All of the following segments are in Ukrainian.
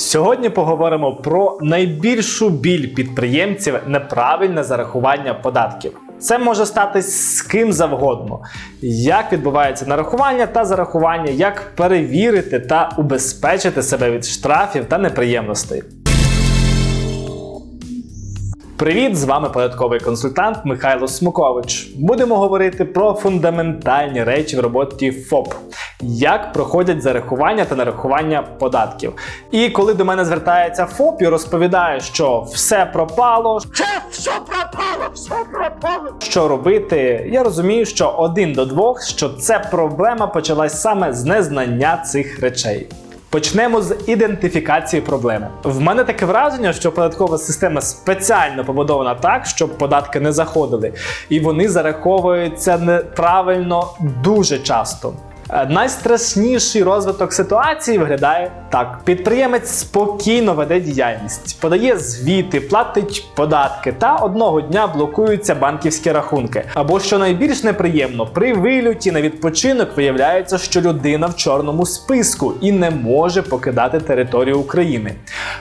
Сьогодні поговоримо про найбільшу біль підприємців неправильне зарахування податків. Це може статись з ким завгодно. Як відбувається нарахування та зарахування, як перевірити та убезпечити себе від штрафів та неприємностей. Привіт, з вами податковий консультант Михайло Смукович. Будемо говорити про фундаментальні речі в роботі ФОП, як проходять зарахування та нарахування податків. І коли до мене звертається ФОП і розповідає, що все пропало, Шеф, все пропало, все пропало. що робити, я розумію, що один до двох, що ця проблема почалась саме з незнання цих речей. Почнемо з ідентифікації проблеми. В мене таке враження, що податкова система спеціально побудована так, щоб податки не заходили, і вони зараховуються неправильно дуже часто. Е, Найстрашніший розвиток ситуації виглядає так: підприємець спокійно веде діяльність, подає звіти, платить податки та одного дня блокуються банківські рахунки. Або що найбільш неприємно, при вильоті на відпочинок виявляється, що людина в чорному списку і не може покидати територію України.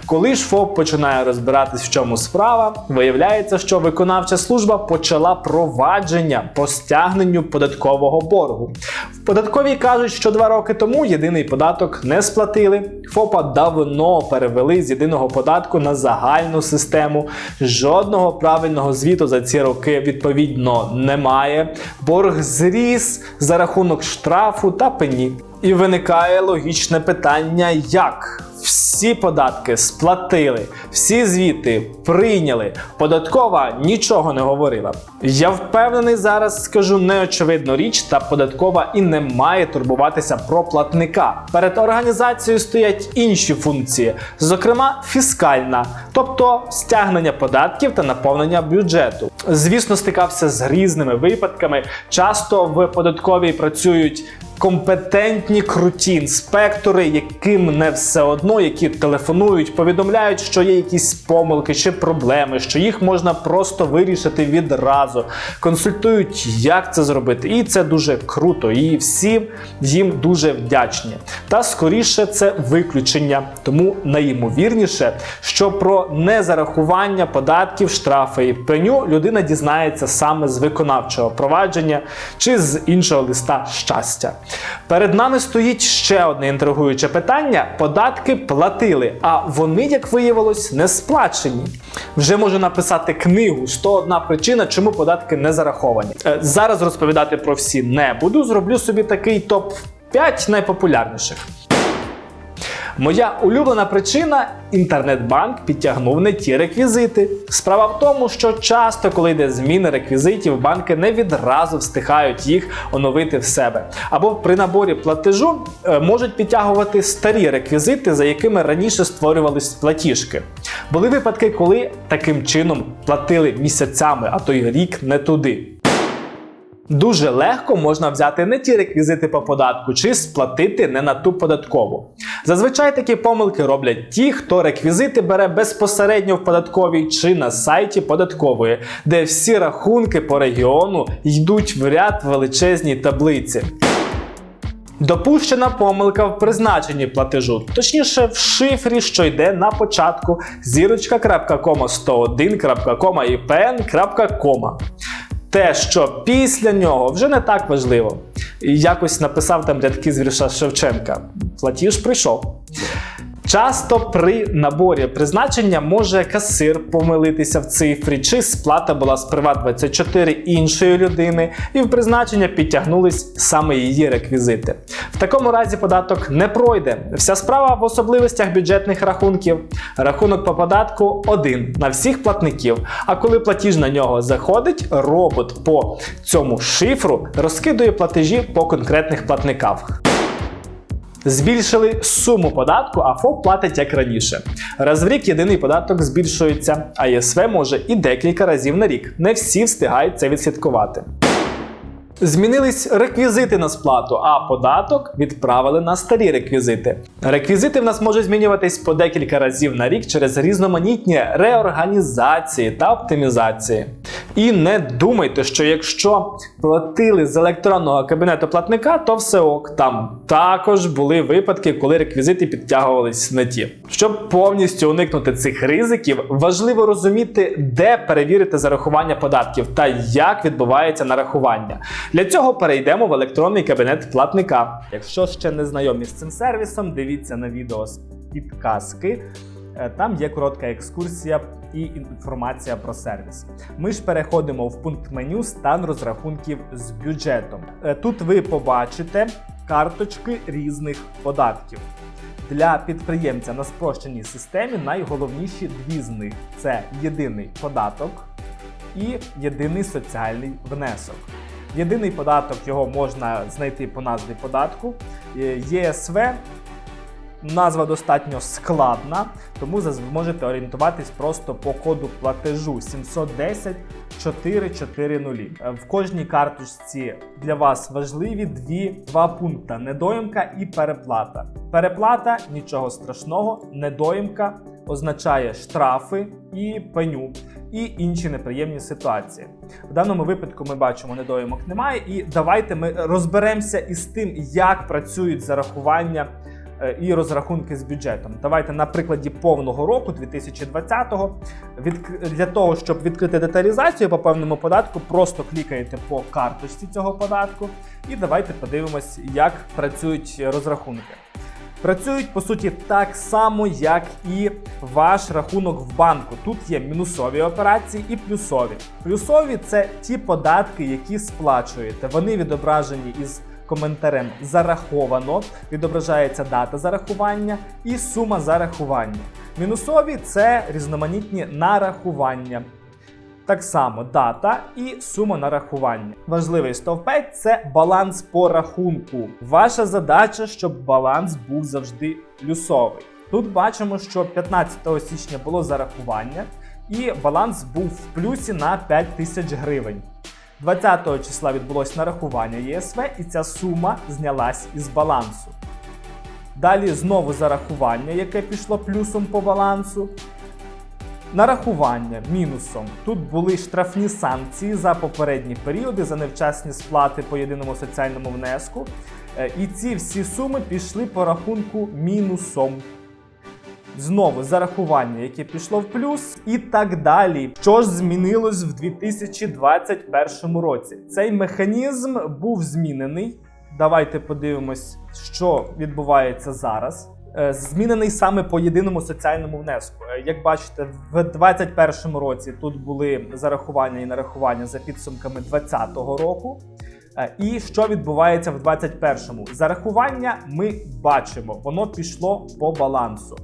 Коли ж ФОП починає розбиратись, в чому справа, виявляється, що виконавча служба почала провадження по стягненню податкового боргу. В податковій кажуть, що два роки тому єдиний податок не сплатили. ФОПа давно перевели з єдиного податку на загальну систему. Жодного правильного звіту за ці роки відповідно немає. Борг зріс за рахунок штрафу та пені. І виникає логічне питання: як? Всі податки сплатили, всі звіти прийняли. Податкова нічого не говорила. Я впевнений, зараз скажу неочевидну річ, та податкова і не має турбуватися про платника. Перед організацією стоять інші функції, зокрема фіскальна, тобто стягнення податків та наповнення бюджету. Звісно, стикався з різними випадками. Часто в податковій працюють компетентні круті інспектори, яким не все одно, які телефонують, повідомляють, що є якісь помилки чи проблеми, що їх можна просто вирішити відразу. Консультують, як це зробити, і це дуже круто. І всі їм дуже вдячні. Та скоріше це виключення, тому найімовірніше, що про незарахування податків, штрафи і пеню людина дізнається саме з виконавчого провадження чи з іншого листа щастя. Перед нами стоїть ще одне інтригуюче питання: податки платили, а вони, як виявилось, не сплачені. Вже можу написати книгу «101 причина, чому податки не зараховані. Е, Зараз розповідати про всі не буду. Зроблю собі такий топ 5 найпопулярніших. Моя улюблена причина інтернетбанк підтягнув не ті реквізити. Справа в тому, що часто, коли йде зміни реквізитів, банки не відразу встигають їх оновити в себе. Або при наборі платежу е, можуть підтягувати старі реквізити, за якими раніше створювались платіжки. Були випадки, коли таким чином платили місяцями, а то й рік не туди. Дуже легко можна взяти не ті реквізити по податку чи сплатити не на ту податкову. Зазвичай такі помилки роблять ті, хто реквізити бере безпосередньо в податковій чи на сайті податкової, де всі рахунки по регіону йдуть в ряд величезній таблиці. Допущена помилка в призначенні платежу, точніше в шифрі, що йде на початку зірочка.кома 101.кома і. Те, що після нього вже не так важливо. Якось написав там рядки з вірша Шевченка. Платіж прийшов. Часто при наборі призначення може касир помилитися в цифрі, чи сплата була з Приват24 іншої людини, і в призначення підтягнулись саме її реквізити. В такому разі податок не пройде. Вся справа в особливостях бюджетних рахунків. Рахунок по податку один на всіх платників. А коли платіж на нього заходить, робот по цьому шифру розкидує платежі по конкретних платниках. Збільшили суму податку, а ФОП платить як раніше. Раз в рік єдиний податок збільшується, а ЄСВ може і декілька разів на рік. Не всі встигають це відслідкувати. Змінились реквізити на сплату, а податок відправили на старі реквізити. Реквізити в нас можуть змінюватись по декілька разів на рік через різноманітні реорганізації та оптимізації. І не думайте, що якщо платили з електронного кабінету платника, то все ок. Там також були випадки, коли реквізити підтягувались не ті. Щоб повністю уникнути цих ризиків, важливо розуміти, де перевірити зарахування податків та як відбувається нарахування. Для цього перейдемо в електронний кабінет платника. Якщо ще не знайомі з цим сервісом, дивіться на відео з підказки. Е, Там є коротка екскурсія і інформація про сервіс. Ми ж переходимо в пункт меню стан розрахунків з бюджетом. Е, Тут ви побачите карточки різних податків. Для підприємця на спрощеній системі найголовніші дві з них це єдиний податок і єдиний соціальний внесок. Єдиний податок його можна знайти по назві податку. Е, єСВ назва достатньо складна, тому можете орієнтуватись просто по коду платежу 710 440. Е, В кожній карточці для вас важливі дві два пункти: недоїмка і переплата. Переплата нічого страшного, недоїмка означає штрафи і пеню. І інші неприємні ситуації. В даному випадку ми бачимо, недоїмок немає, і давайте ми розберемося із тим, як працюють зарахування е, і розрахунки з бюджетом. Давайте на прикладі повного року 2020-го для того, щоб відкрити деталізацію по певному податку, просто клікаєте по карточці цього податку, і давайте подивимось, як працюють розрахунки. Працюють по суті так само, як і ваш рахунок в банку. Тут є мінусові операції і плюсові. Плюсові це ті податки, які сплачуєте. Вони відображені із коментарем зараховано, відображається дата зарахування і сума зарахування. Мінусові це різноманітні нарахування. Так само дата і сума нарахування. Важливий стовпець це баланс по рахунку. Ваша задача, щоб баланс був завжди плюсовий. Тут бачимо, що 15 січня було зарахування, і баланс був в плюсі на 5 тисяч гривень. 20 числа відбулось нарахування ЄСВ, і ця сума знялась із балансу. Далі знову зарахування, яке пішло плюсом по балансу. Нарахування мінусом. Тут були штрафні санкції за попередні періоди за невчасні сплати по єдиному соціальному внеску. Е, І ці всі суми пішли по рахунку мінусом. Знову зарахування, яке пішло в плюс, і так далі. Що ж змінилось в 2021 році? Цей механізм був змінений. Давайте подивимось, що відбувається зараз. Е, Змінений саме по єдиному соціальному внеску. Е, Як бачите, в 2021 році тут були зарахування і нарахування за підсумками 2020 року. Е, І що відбувається в 2021-му? Зарахування ми бачимо, воно пішло по балансу.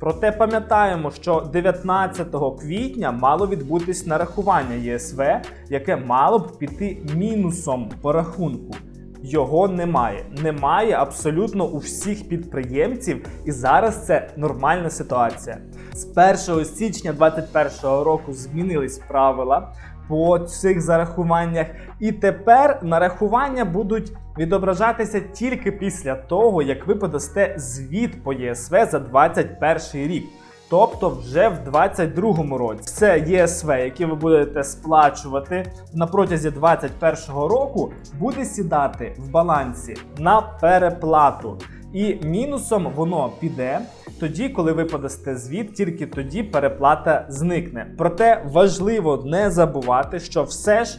Проте пам'ятаємо, що 19 квітня мало відбутись нарахування ЄСВ, яке мало б піти мінусом по рахунку. Його немає. Немає абсолютно у всіх підприємців, і зараз це нормальна ситуація. З 1 січня 2021 року змінились правила по цих зарахуваннях, і тепер нарахування будуть відображатися тільки після того, як ви подасте звіт по ЄСВ за 2021 рік. Тобто вже в 2022 році це ЄСВ, яке ви будете сплачувати на протязі 2021 року, буде сідати в балансі на переплату. І мінусом воно піде тоді, коли ви подасте звіт, тільки тоді переплата зникне. Проте важливо не забувати, що все ж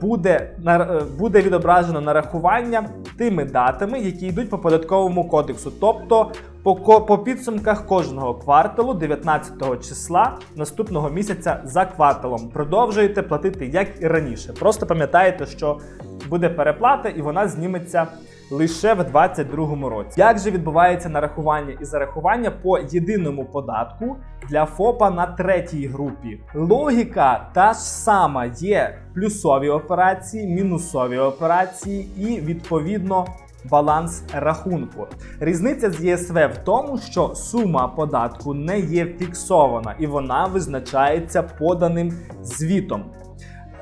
буде, нар- е, буде відображено нарахування тими датами, які йдуть по податковому кодексу, тобто по, по підсумках кожного кварталу 19 числа наступного місяця за кварталом. Продовжуєте платити як і раніше. Просто пам'ятаєте, що буде переплата і вона зніметься лише в 2022 році. Як же відбувається нарахування і зарахування по єдиному податку для ФОПа на третій групі? Логіка та ж сама є плюсові операції, мінусові операції і відповідно. Баланс рахунку. Різниця з ЄСВ в тому, що сума податку не є фіксована і вона визначається поданим звітом.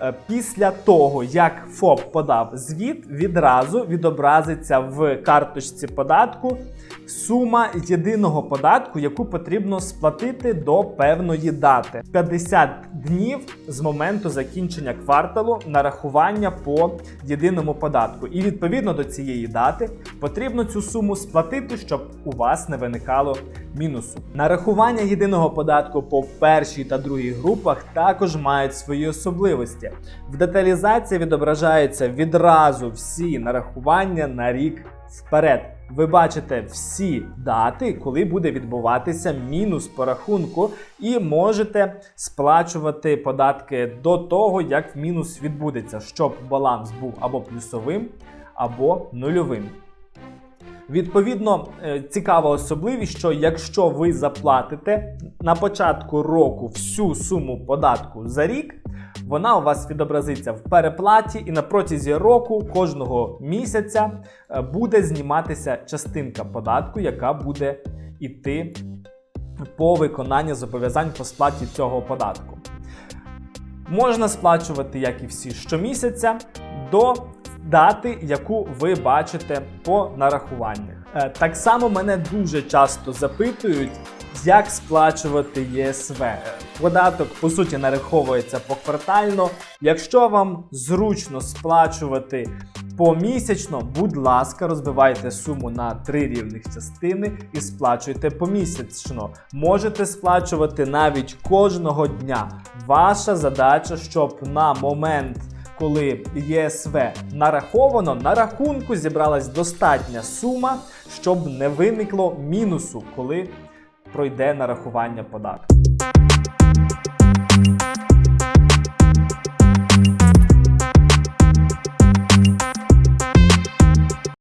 Е, Після того, як ФОП подав звіт, відразу відобразиться в карточці податку сума єдиного податку, яку потрібно сплатити до певної дати. 50 днів з моменту закінчення кварталу нарахування по єдиному податку. І відповідно до цієї дати потрібно цю суму сплатити, щоб у вас не виникало мінусу. Нарахування єдиного податку по першій та другій групах також мають свої особливості. В деталізації відображаються відразу всі нарахування на рік вперед. Ви бачите всі дати, коли буде відбуватися мінус по рахунку, і можете сплачувати податки до того, як мінус відбудеться, щоб баланс був або плюсовим, або нульовим. Відповідно, е, цікава особливість, що якщо ви заплатите на початку року всю суму податку за рік, вона у вас відобразиться в переплаті, і на протязі року кожного місяця е, буде зніматися частинка податку, яка буде йти по виконанню зобов'язань по сплаті цього податку. Можна сплачувати, як і всі, щомісяця до дати, яку ви бачите по нарахуваннях. Е, Так само мене дуже часто запитують, як сплачувати ЄСВ. Е, Податок по суті нараховується поквартально. Якщо вам зручно сплачувати помісячно, будь ласка, розбивайте суму на три рівних частини і сплачуйте помісячно. Можете сплачувати навіть кожного дня. Ваша задача, щоб на момент коли ЄСВ нараховано, на рахунку зібралась достатня сума, щоб не виникло мінусу, коли пройде нарахування податку.